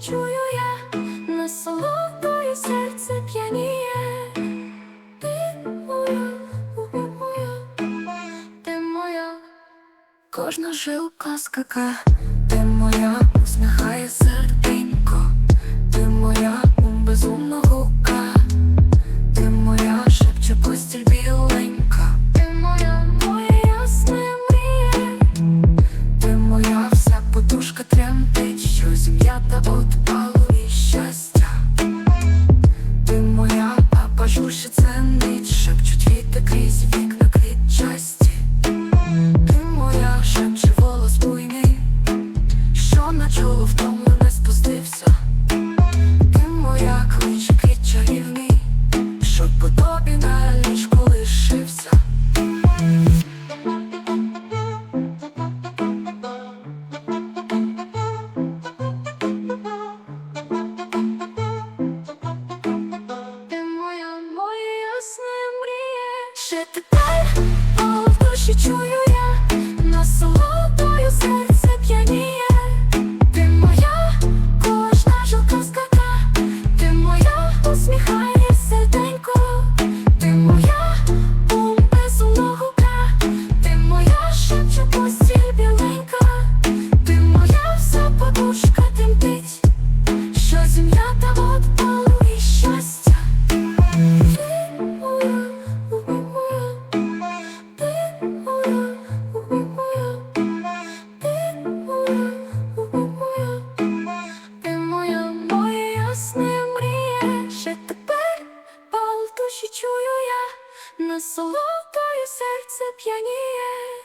чую я, на солодкою серце п'яніє. Ти моя, моя, ти моя, кожна жилка скака. на чоло втому не спустився. Ти моя клич, кіт чарівний, щоб по тобі на ліжку. Ти моя, моя ясна мрія, ще ти дай. на солодкою серце п'яніє.